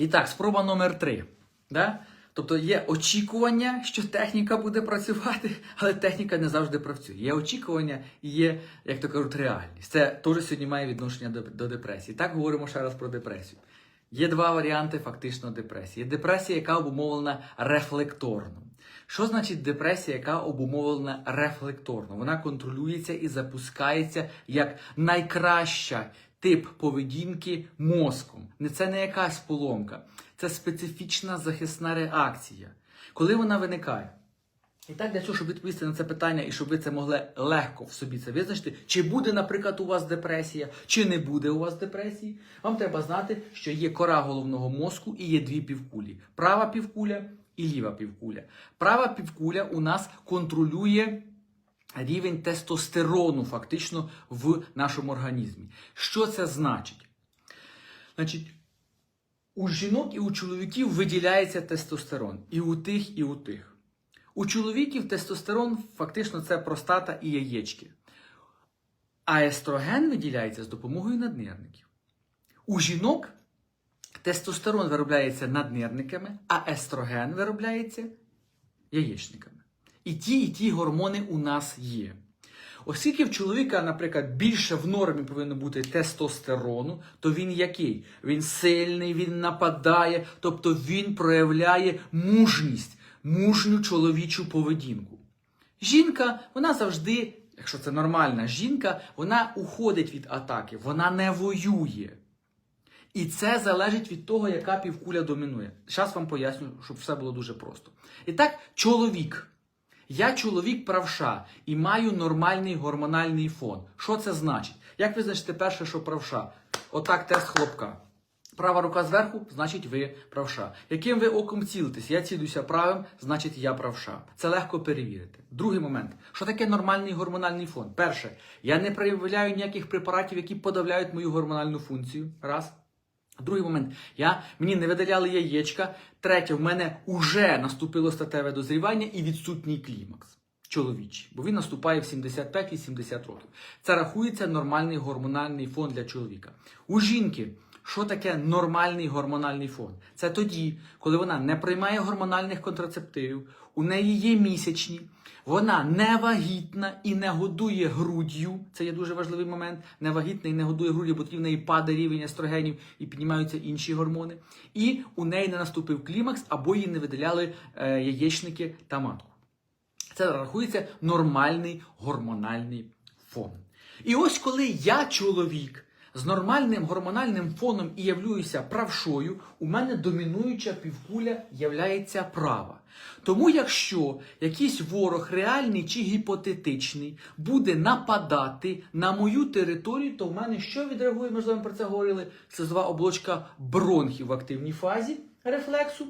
І так, спроба номер три. Да? Тобто є очікування, що техніка буде працювати, але техніка не завжди працює. Є очікування і є, як то кажуть, реальність. Це теж сьогодні має відношення до, до депресії. Так говоримо ще раз про депресію. Є два варіанти фактично депресії. Є депресія, яка обумовлена рефлекторно. Що значить депресія, яка обумовлена рефлекторно? Вона контролюється і запускається як найкраща тип поведінки мозком. Це не якась поломка, це специфічна захисна реакція. Коли вона виникає? І так, для цього, щоб відповісти на це питання і щоб ви це могли легко в собі це визначити, чи буде, наприклад, у вас депресія, чи не буде у вас депресії, вам треба знати, що є кора головного мозку і є дві півкулі: права півкуля і ліва півкуля. Права півкуля у нас контролює рівень тестостерону фактично в нашому організмі. Що це значить? Значить, у жінок і у чоловіків виділяється тестостерон. І у тих, і у тих. У чоловіків тестостерон фактично це простата і яєчки. А естроген виділяється з допомогою наднирників. У жінок тестостерон виробляється наднирниками, а естроген виробляється яєчниками. І ті, і ті гормони у нас є. Оскільки в чоловіка, наприклад, більше в нормі повинно бути тестостерону, то він який? Він сильний, він нападає, тобто він проявляє мужність, мужню чоловічу поведінку. Жінка, вона завжди, якщо це нормальна жінка, вона уходить від атаки, вона не воює. І це залежить від того, яка півкуля домінує. Зараз вам поясню, щоб все було дуже просто. І так, чоловік. Я чоловік правша і маю нормальний гормональний фон. Що це значить? Як визначити перше, що правша? Отак тест хлопка. Права рука зверху, значить ви правша. Яким ви оком цілитесь? Я цілюся правим, значить я правша. Це легко перевірити. Другий момент. Що таке нормальний гормональний фон? Перше, я не проявляю ніяких препаратів, які подавляють мою гормональну функцію. Раз. Другий момент, я, мені не видаляли яєчка. Третє, в мене вже наступило статеве дозрівання і відсутній клімакс. Чоловічий, бо він наступає в 75-70 років. Це рахується нормальний гормональний фон для чоловіка. У жінки, що таке нормальний гормональний фон? Це тоді, коли вона не приймає гормональних контрацептивів, у неї є місячні, вона не вагітна і не годує груддю. Це є дуже важливий момент. Не вагітна і не годує груддю, бо тоді в неї падає рівень естрогенів і піднімаються інші гормони. І у неї не наступив клімакс, або їй не видаляли е, яєчники та матку. Це рахується нормальний гормональний фон. І ось коли я чоловік з нормальним гормональним фоном і явлююся правшою, у мене домінуюча півкуля являється права. Тому якщо якийсь ворог, реальний чи гіпотетичний, буде нападати на мою територію, то в мене що відреагує, ми з вами про це говорили, слизова оболочка бронхів в активній фазі рефлексу.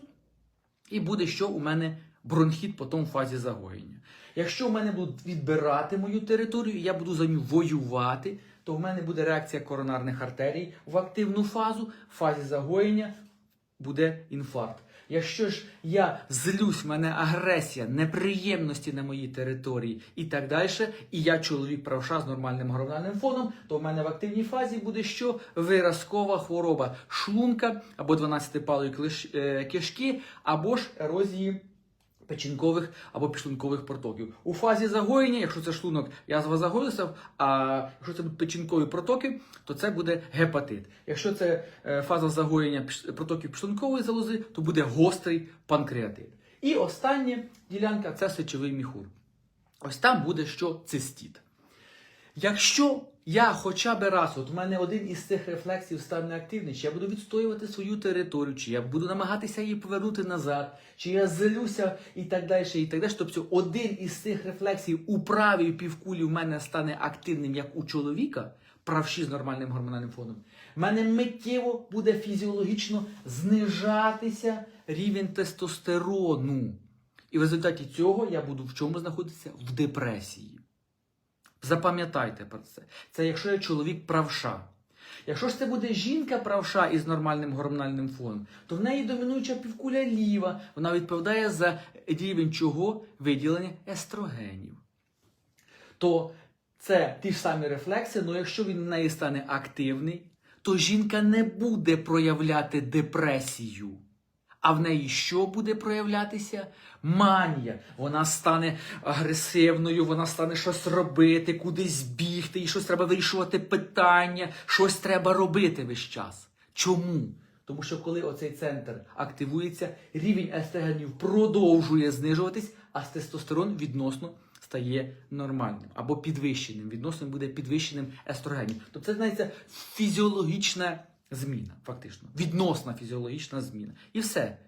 І буде що у мене бронхіт потім в фазі загоєння. Якщо в мене будуть відбирати мою територію, я буду за нього воювати, то в мене буде реакція коронарних артерій в активну фазу, в фазі загоєння буде інфаркт. Якщо ж я злюсь, в мене агресія, неприємності на моїй території і так далі, і я чоловік правша з нормальним гормональним фоном, то в мене в активній фазі буде що? Виразкова хвороба шлунка або 12-палої е, кишки, або ж ерозії печінкових або підшлункових протоків. У фазі загоєння, якщо це шлунок, язва загоїлася, а якщо це будуть печінкові протоки, то це буде гепатит. Якщо це е, фаза загоєння протоків підшлункової залози, то буде гострий панкреатит. І остання ділянка це сечовий міхур. Ось там буде що цистіт. Якщо я хоча б раз, от у мене один із цих рефлексів став неактивний, чи я буду відстоювати свою територію, чи я буду намагатися її повернути назад, чи я злюся і так далі, і так далі. Тобто один із цих рефлексів у правій півкулі в мене стане активним, як у чоловіка, правші з нормальним гормональним фоном. В мене миттєво буде фізіологічно знижатися рівень тестостерону. І в результаті цього я буду в чому знаходитися? В депресії. Запам'ятайте про це. Це якщо я чоловік правша. Якщо ж це буде жінка правша із нормальним гормональним фоном, то в неї домінуюча півкуля ліва. Вона відповідає за рівень чого виділення естрогенів. То це ті ж самі рефлекси, але якщо він в неї стане активний, то жінка не буде проявляти депресію. А в неї що буде проявлятися? Манія. Вона стане агресивною, вона стане щось робити, кудись бігти, і щось треба вирішувати питання, щось треба робити весь час. Чому? Тому що коли оцей центр активується, рівень естрогенів продовжує знижуватись, а тестостерон відносно стає нормальним або підвищеним. Відносно буде підвищеним естрогенів. Тобто це знається фізіологічна зміна, фактично. Відносна фізіологічна зміна. І все.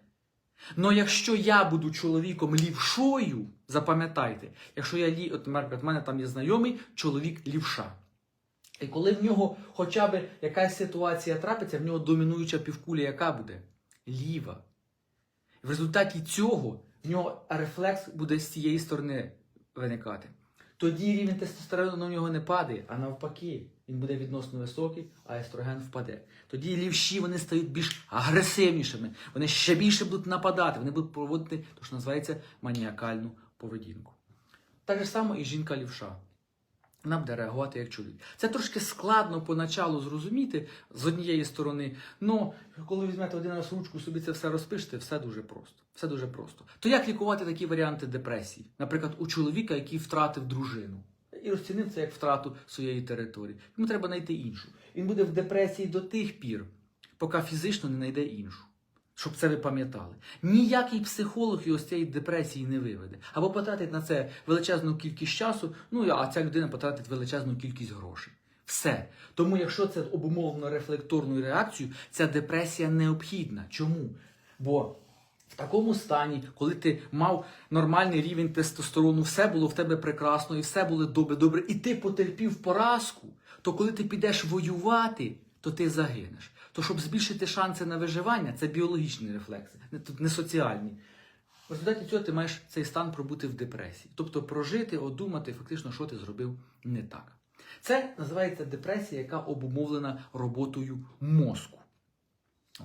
Но якщо я буду чоловіком лівшою, запам'ятайте, якщо я лі, от, в мене там є знайомий чоловік лівша. І коли в нього хоча б якась ситуація трапиться, в нього домінуюча півкуля яка буде? Ліва. В результаті цього в нього рефлекс буде з цієї сторони виникати. Тоді рівень тестостерону на нього не падає, а навпаки, він буде відносно високий, а естроген впаде. Тоді лівші вони стають більш агресивнішими, вони ще більше будуть нападати, вони будуть проводити то що називається маніакальну поведінку. Так же само і жінка лівша. Вона буде реагувати як чоловік. Це трошки складно поначалу зрозуміти з однієї сторони. Ну, коли візьмете один раз ручку, собі це все розпишете, все дуже просто. Все дуже просто. То як лікувати такі варіанти депресії? Наприклад, у чоловіка, який втратив дружину. І розцінив це як втрату своєї території. Йому треба знайти іншу. Він буде в депресії до тих пір, поки фізично не знайде іншу. Щоб це ви пам'ятали. Ніякий психолог його з цієї депресії не виведе. Або потратить на це величезну кількість часу, ну а ця людина потратить величезну кількість грошей. Все. Тому, якщо це обумовлено рефлекторною реакцією, ця депресія необхідна. Чому? Бо в такому стані, коли ти мав нормальний рівень тестостерону, все було в тебе прекрасно, і все було добре, добре, і ти потерпів поразку, то коли ти підеш воювати, то ти загинеш. То щоб збільшити шанси на виживання, це біологічні рефлекси, тут не соціальні. В результаті цього ти маєш цей стан пробути в депресії. Тобто прожити, одумати, фактично, що ти зробив не так. Це називається депресія, яка обумовлена роботою мозку.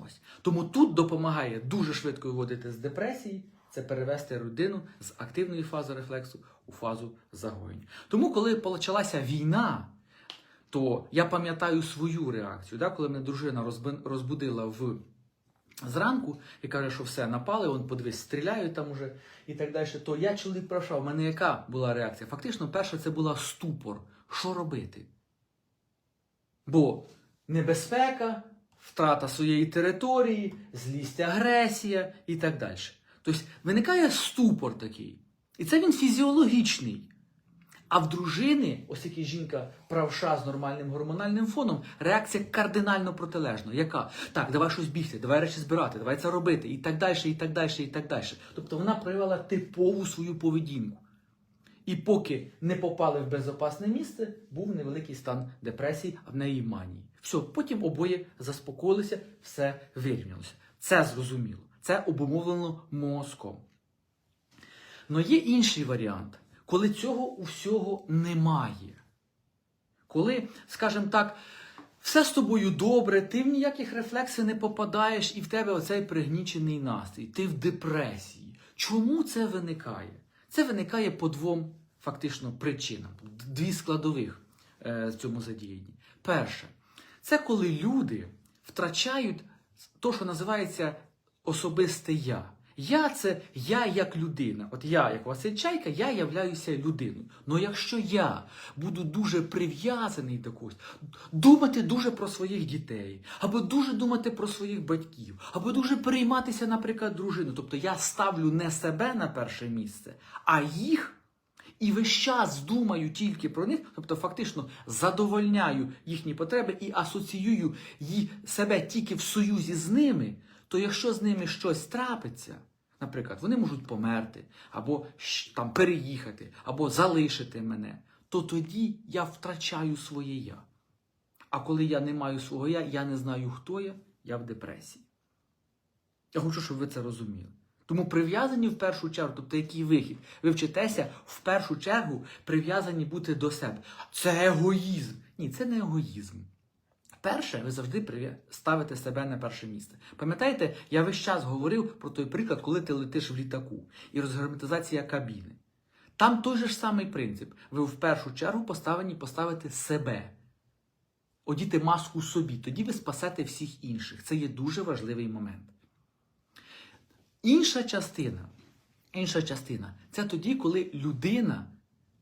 Ось. Тому тут допомагає дуже швидко виводити з депресії, це перевести людину з активної фази рефлексу у фазу загоєння. Тому, коли почалася війна, то я пам'ятаю свою реакцію, да, коли мене дружина розбудила в зранку і каже, що все, напали, он подивись, стріляють там уже і так далі, то я чоловік пройшов. У мене яка була реакція? Фактично, перша це була ступор. Що робити? Бо небезпека, втрата своєї території, злість, агресія і так далі. Тобто виникає ступор такий. І це він фізіологічний. А в дружини, оскільки жінка правша з нормальним гормональним фоном, реакція кардинально протилежна. Яка? Так, давай щось бігти, давай речі збирати, давай це робити, і так далі, і так далі, і так далі. Тобто вона проявила типову свою поведінку. І поки не попали в безопасне місце, був невеликий стан депресії, а в неї манії. Все, потім обоє заспокоїлися, все вирівнялося. Це зрозуміло. Це обумовлено мозком. Но є інший варіант, коли цього усього немає. Коли, скажімо так, все з тобою добре, ти в ніяких рефлексів не попадаєш, і в тебе оцей пригнічений настрій, ти в депресії. Чому це виникає? Це виникає по двом фактично причинам, дві складових е, цьому задіянні. Перше, це коли люди втрачають те, що називається особисте я. Я це я як людина. От я, як Василь Чайка, я являюся людиною. Но якщо я буду дуже прив'язаний до когось, думати дуже про своїх дітей, або дуже думати про своїх батьків, або дуже перейматися, наприклад, дружину. Тобто я ставлю не себе на перше місце, а їх. І весь час думаю тільки про них, тобто фактично задовольняю їхні потреби і асоціюю себе тільки в союзі з ними, то якщо з ними щось трапиться, наприклад, вони можуть померти, або там переїхати, або залишити мене, то тоді я втрачаю своє я. А коли я не маю свого я, я не знаю, хто я, я в депресії. Я хочу, щоб ви це розуміли. Тому прив'язані в першу чергу, тобто який вихід? Ви вчитеся в першу чергу прив'язані бути до себе. Це егоїзм. Ні, це не егоїзм. Перше, ви завжди ставите себе на перше місце. Пам'ятаєте, я весь час говорив про той приклад, коли ти летиш в літаку і розгерметизація кабіни. Там той же ж самий принцип. Ви в першу чергу поставлені поставити себе. одіти маску собі, тоді ви спасете всіх інших. Це є дуже важливий момент. Інша частина, інша частина це тоді, коли людина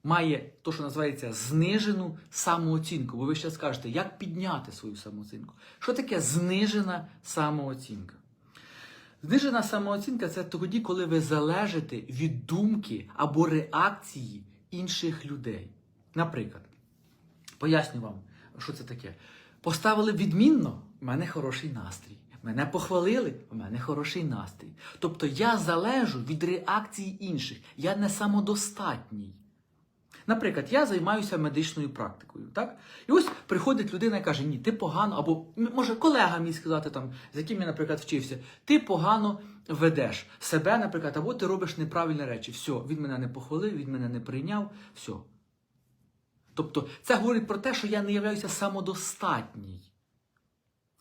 має то, що називається знижену самооцінку. Бо ви ще скажете, як підняти свою самооцінку? Що таке знижена самооцінка? Знижена самооцінка це тоді, коли ви залежите від думки або реакції інших людей. Наприклад, поясню вам, що це таке. Поставили відмінно, в мене хороший настрій. Мене похвалили, у мене хороший настрій. Тобто я залежу від реакції інших. Я не самодостатній. Наприклад, я займаюся медичною практикою, так? І ось приходить людина і каже: Ні, ти погано, або може колега мій сказати, там, з яким я, наприклад, вчився, ти погано ведеш себе, наприклад, або ти робиш неправильні речі. Все, він мене не похвалив, він мене не прийняв, все. Тобто, це говорить про те, що я не являюся самодостатній.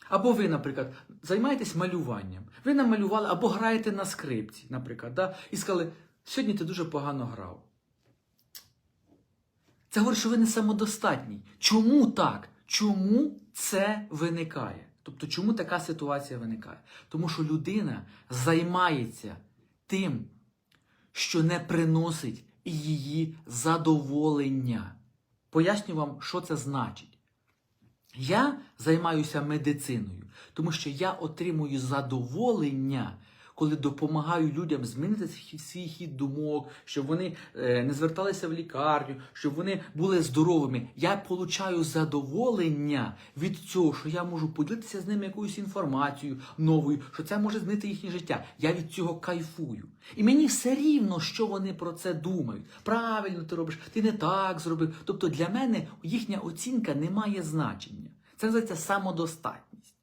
Або ви, наприклад, займаєтесь малюванням. Ви намалювали або граєте на скрипці, наприклад, да? і сказали, сьогодні ти дуже погано грав. Це говорить, що ви не самодостатній. Чому так? Чому це виникає? Тобто, чому така ситуація виникає? Тому що людина займається тим, що не приносить її задоволення. Поясню вам, що це значить. Я займаюся медициною, тому що я отримую задоволення, коли допомагаю людям змінити свій- хід думок, щоб вони е, не зверталися в лікарню, щоб вони були здоровими. Я получаю задоволення від цього, що я можу поділитися з ними якоюсь інформацією новою, що це може змінити їхнє життя. Я від цього кайфую. І мені все рівно, що вони про це думають. Правильно ти робиш, ти не так зробив. Тобто для мене їхня оцінка не має значення. Це називається самодостатність.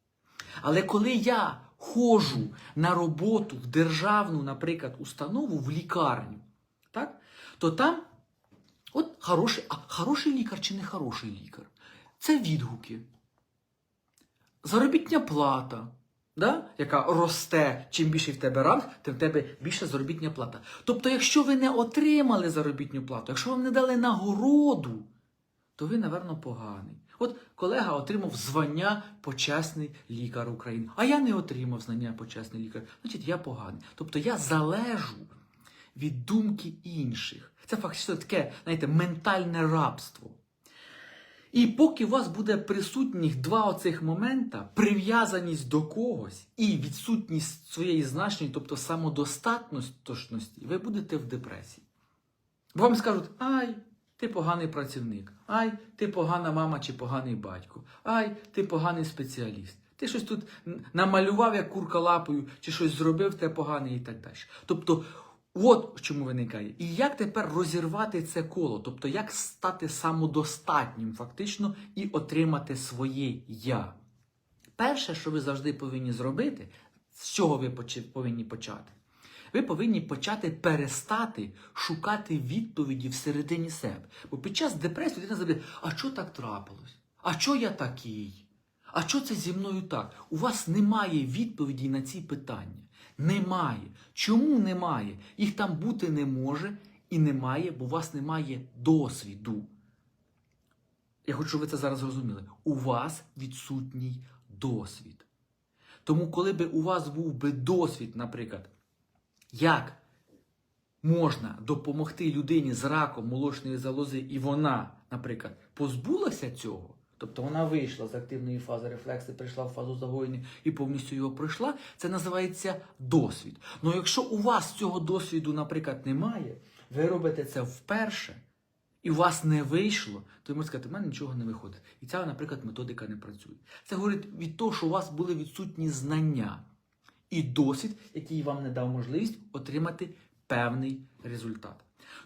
Але коли я ходжу на роботу в державну, наприклад, установу в лікарню, так, то там от хороший, а хороший лікар чи не хороший лікар? Це відгуки. Заробітня плата, да? яка росте, чим більше в тебе ранг, тим в тебе більша заробітня плата. Тобто, якщо ви не отримали заробітну плату, якщо вам не дали нагороду, то ви, напевно, поганий. От колега отримав звання почесний лікар України, а я не отримав звання почесний лікар. Значить, я поганий. Тобто я залежу від думки інших. Це фактично таке, знаєте, ментальне рабство. І поки у вас буде присутніх два оцих момента, прив'язаність до когось і відсутність своєї значення, тобто самодостатності, ви будете в депресії. Бо вам скажуть, ай, ти поганий працівник, ай, ти погана мама чи поганий батько, ай, ти поганий спеціаліст. Ти щось тут намалював, як курка лапою, чи щось зробив, те поганий і так далі. Тобто, от чому виникає. І як тепер розірвати це коло? Тобто, як стати самодостатнім фактично і отримати своє я? Перше, що ви завжди повинні зробити, з чого ви повинні почати? Ви повинні почати перестати шукати відповіді всередині себе. Бо під час депресії людина забуде, а що так трапилось? А що я такий? А що це зі мною так? У вас немає відповіді на ці питання. Немає. Чому немає? Їх там бути не може і немає, бо у вас немає досвіду. Я хочу, щоб ви це зараз зрозуміли. У вас відсутній досвід. Тому, коли би у вас був би досвід, наприклад, як можна допомогти людині з раком молочної залози, і вона, наприклад, позбулася цього, тобто вона вийшла з активної фази рефлексу, прийшла в фазу загоєння і повністю його пройшла, це називається досвід. Ну якщо у вас цього досвіду, наприклад, немає, ви робите це вперше. І у вас не вийшло, то можете сказати, в мене нічого не виходить. І ця, наприклад, методика не працює. Це говорить від того, що у вас були відсутні знання і досвід, який вам не дав можливість отримати певний результат.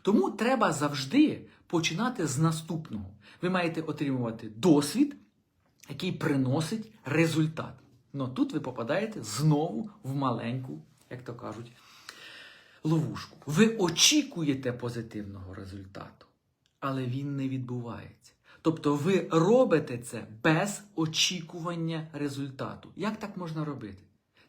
Тому треба завжди починати з наступного. Ви маєте отримувати досвід, який приносить результат. Ну тут ви попадаєте знову в маленьку, як то кажуть, ловушку. Ви очікуєте позитивного результату, але він не відбувається. Тобто ви робите це без очікування результату. Як так можна робити?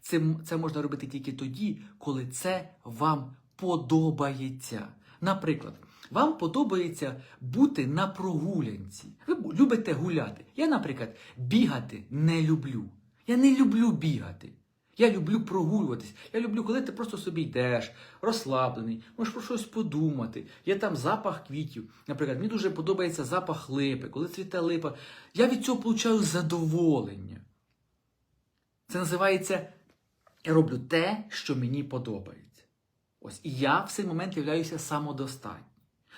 Це, це можна робити тільки тоді, коли це вам подобається. Наприклад, вам подобається бути на прогулянці. Ви любите гуляти. Я, наприклад, бігати не люблю. Я не люблю бігати. Я люблю прогулюватись. Я люблю, коли ти просто собі йдеш, розслаблений, можеш про щось подумати. Є там запах квітів. Наприклад, мені дуже подобається запах липи, коли цвіте липа. Я від цього получаю задоволення. Це називається я роблю те, що мені подобається. Ось і я в цей момент являюся самодостатнім.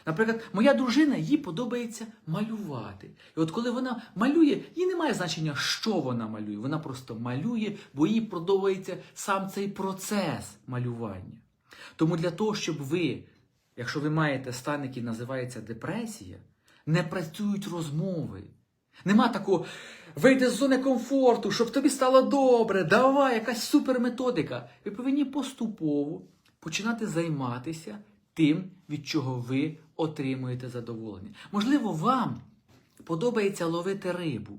Наприклад, моя дружина їй подобається малювати. І от коли вона малює, їй немає значення, що вона малює. Вона просто малює, бо їй подобається сам цей процес малювання. Тому для того, щоб ви, якщо ви маєте стан, який називається депресія, не працюють розмови. Нема такого вийди з зони комфорту, щоб тобі стало добре, давай, якась суперметодика. Ви повинні поступово починати займатися тим, від чого ви отримуєте задоволення. Можливо, вам подобається ловити рибу.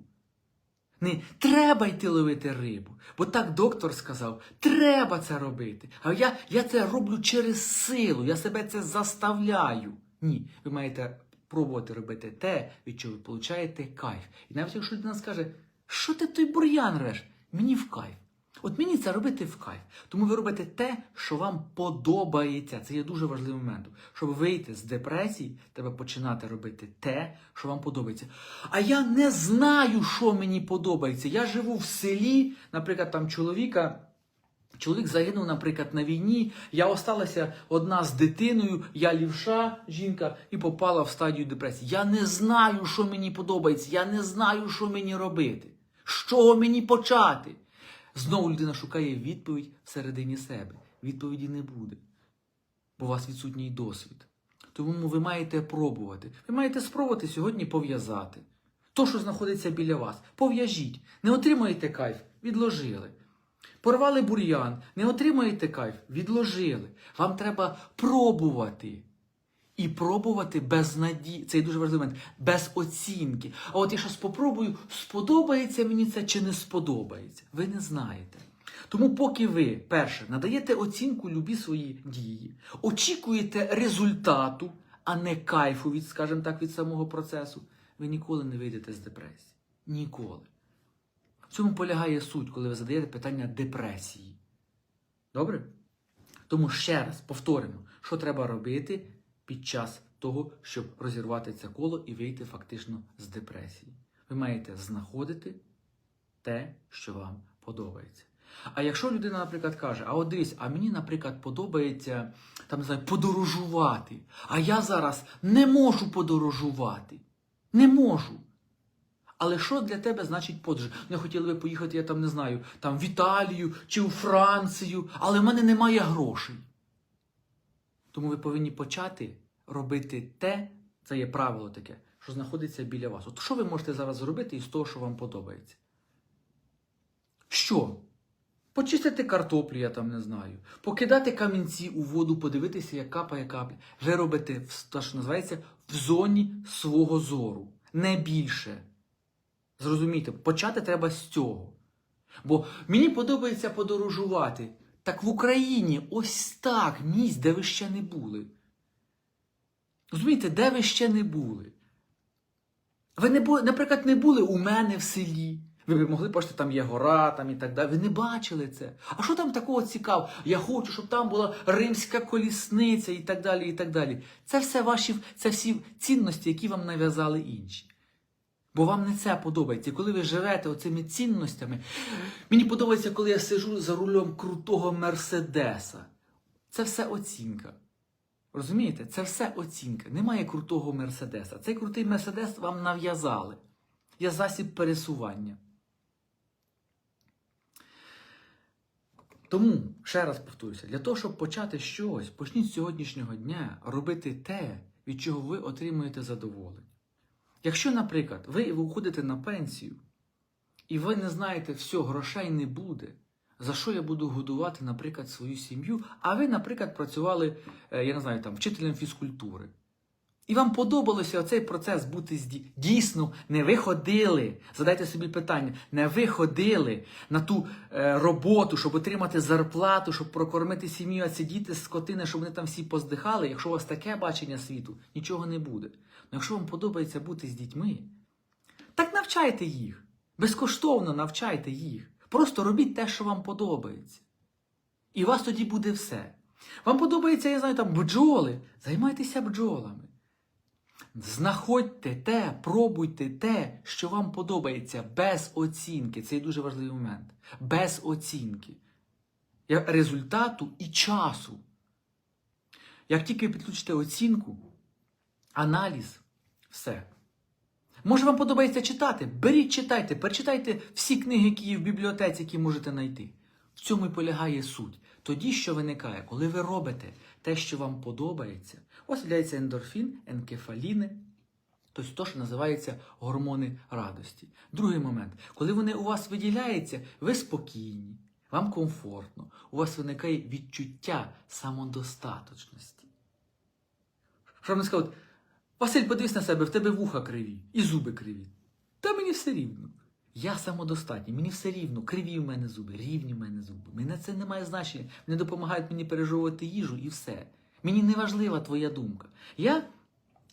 Не треба йти ловити рибу, бо так доктор сказав, треба це робити. А я, я це роблю через силу, я себе це заставляю. Ні, ви маєте пробувати робити те, від чого ви получаєте кайф. І навіть якщо людина скаже, що ти той бур'ян реш, мені в кайф. От мені це робити в кайф. Тому ви робите те, що вам подобається. Це є дуже важливим моментом. Щоб вийти з депресії, треба починати робити те, що вам подобається. А я не знаю, що мені подобається. Я живу в селі, наприклад, там чоловіка. Чоловік загинув, наприклад, на війні. Я осталася одна з дитиною, я лівша жінка і попала в стадію депресії. Я не знаю, що мені подобається. Я не знаю, що мені робити. З чого мені почати? Знову людина шукає відповідь всередині себе. Відповіді не буде, бо у вас відсутній досвід. Тому ви маєте пробувати. Ви маєте спробувати сьогодні пов'язати. То, що знаходиться біля вас, пов'яжіть. Не отримаєте кайф, відложили. Порвали бур'ян, не отримаєте кайф, відложили. Вам треба пробувати. І пробувати без надії. Це дуже важливий момент, без оцінки. А от я щось спробую, сподобається мені це чи не сподобається. Ви не знаєте. Тому, поки ви, перше, надаєте оцінку любі свої дії, очікуєте результату, а не кайфу від, скажімо так, від самого процесу, ви ніколи не вийдете з депресії. Ніколи. В цьому полягає суть, коли ви задаєте питання депресії. Добре? Тому ще раз повторимо, що треба робити під час того, щоб розірвати це коло і вийти фактично з депресії. Ви маєте знаходити те, що вам подобається. А якщо людина, наприклад, каже, а от дивись, а мені, наприклад, подобається там, не знаю, подорожувати, а я зараз не можу подорожувати. Не можу. Але що для тебе значить подорож? Не хотіли би поїхати, я там не знаю, там в Італію чи у Францію, але в мене немає грошей. Тому ви повинні почати робити те, це є правило таке, що знаходиться біля вас. От що ви можете зараз зробити із того, що вам подобається? Що? Почистити картоплю, я там не знаю. Покидати камінці у воду, подивитися, як капає капля. Ви робите те, що називається в зоні свого зору. Не більше. Зрозумійте, почати треба з цього. Бо мені подобається подорожувати. Так в Україні ось так місць, де ви ще не були. Розумієте, де ви ще не були? Ви, не були, наприклад, не були у мене в селі. Ви б могли бачити, там є гора там і так далі. Ви не бачили це. А що там такого цікавого? Я хочу, щоб там була римська колісниця і так далі. і так далі. Це все ваші, це всі цінності, які вам нав'язали інші. Бо вам не це подобається. Коли ви живете оцими цінностями, мені подобається, коли я сижу за рулем крутого Мерседеса. Це все оцінка. Розумієте? Це все оцінка. Немає крутого Мерседеса. Цей крутий Мерседес вам нав'язали. Є засіб пересування. Тому, ще раз повторюся, для того, щоб почати щось, почніть з сьогоднішнього дня робити те, від чого ви отримуєте задоволення. Якщо, наприклад, ви виходите на пенсію, і ви не знаєте, все, грошей не буде, за що я буду годувати, наприклад, свою сім'ю, а ви, наприклад, працювали, е, я не знаю, там, вчителем фізкультури. І вам подобалося оцей процес бути зді- дійсно, не ви ходили. Задайте собі питання, не ви ходили на ту е, роботу, щоб отримати зарплату, щоб прокормити сім'ю, а ці діти скотини, щоб вони там всі поздихали. Якщо у вас таке бачення світу, нічого не буде. Ну якщо вам подобається бути з дітьми, так навчайте їх. Безкоштовно навчайте їх. Просто робіть те, що вам подобається. І у вас тоді буде все. Вам подобається, я знаю, там бджоли. Займайтеся бджолами. Знаходьте те, пробуйте те, що вам подобається, без оцінки. Це є дуже важливий момент. Без оцінки. Результату і часу. Як тільки підключите оцінку, аналіз, все. Може, вам подобається читати? Беріть, читайте, перечитайте всі книги, які є в бібліотеці, які можете знайти. В цьому і полягає суть. Тоді, що виникає, коли ви робите те, що вам подобається, вас з'являється ендорфін, енкефаліни, тобто те, що називається гормони радості. Другий момент, коли вони у вас виділяються, ви спокійні, вам комфортно, у вас виникає відчуття самодостаточності. Що вони скажуть, Василь, подивись на себе, в тебе вуха криві і зуби криві. Та мені все рівно. Я самодостатній, мені все рівно, криві в мене зуби, рівні в мене зуби. Мене це не має значення. Вони допомагають мені пережовувати їжу і все. Мені не важлива твоя думка. Я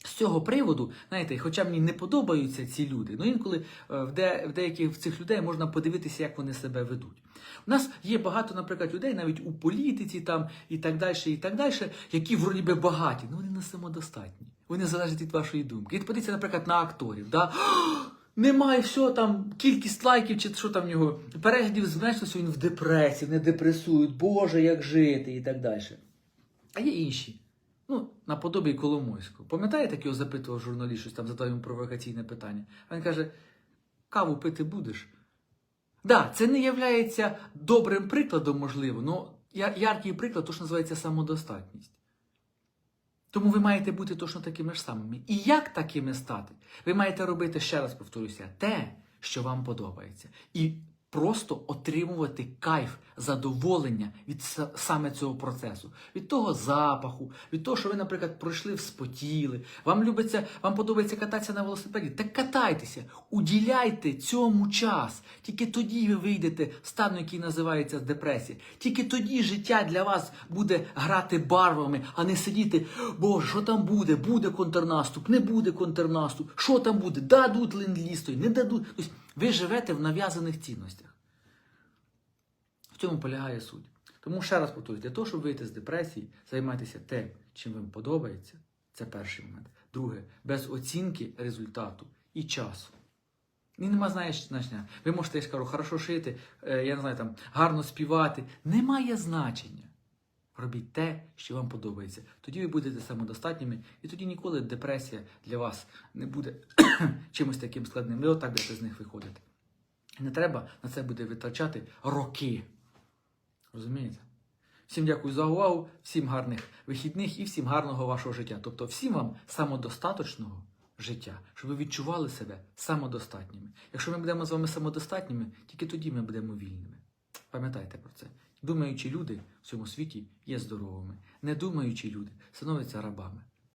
з цього приводу, знаєте, хоча мені не подобаються ці люди, ну інколи е, в, де, в деяких в цих людей можна подивитися, як вони себе ведуть. У нас є багато, наприклад, людей, навіть у політиці там і так далі, і так далі, які вроді би багаті, але вони не самодостатні. Вони залежать від вашої думки. І подивіться, наприклад, на акторів. Да? Немає все там, кількість лайків, чи що там в нього, переглядів зменшилося, він в депресії, не депресують, Боже, як жити і так далі. А є інші. Ну, наподобі Коломойського. Пам'ятаєте, як його запитував журналіст, щось там задав йому провокаційне питання? Він каже: каву пити будеш? Да, це не є добрим прикладом, можливо, але яркий приклад, то, що називається самодостатність. Тому ви маєте бути точно такими ж самими. І як такими стати? Ви маєте робити, ще раз повторюся, те, що вам подобається. І просто отримувати кайф, задоволення від саме цього процесу, від того запаху, від того, що ви, наприклад, пройшли вспотіли, вам любиться, вам подобається кататися на велосипеді. Так катайтеся, уділяйте цьому час. Тільки тоді ви вийдете з стану, який називається депресія. Тільки тоді життя для вас буде грати барвами, а не сидіти. Боже, що там буде? Буде контрнаступ, не буде контрнаступ. Що там буде? Дадуть ленд-ліз той, не дадуть. Ви живете в нав'язаних цінностях. В цьому полягає суть. Тому ще раз повторюю, для того, щоб вийти з депресії, займайтеся тим, чим вам подобається. Це перший момент. Друге, без оцінки результату і часу. І нема знаєш, значення. Ви можете, я ж кажу, хорошо шити, е, я не знаю, там, гарно співати. Немає значення. Робіть те, що вам подобається. Тоді ви будете самодостатніми, і тоді ніколи депресія для вас не буде чимось таким складним. Ви отак будете з них виходити. Не треба на це буде витрачати роки. Розумієте? Всім дякую за увагу, всім гарних вихідних і всім гарного вашого життя. Тобто всім вам самодостаточного життя, щоб ви відчували себе самодостатніми. Якщо ми будемо з вами самодостатніми, тільки тоді ми будемо вільними. Пам'ятайте про це. Думаючі люди в цьому світі є здоровими. Не думаючі люди становляться рабами.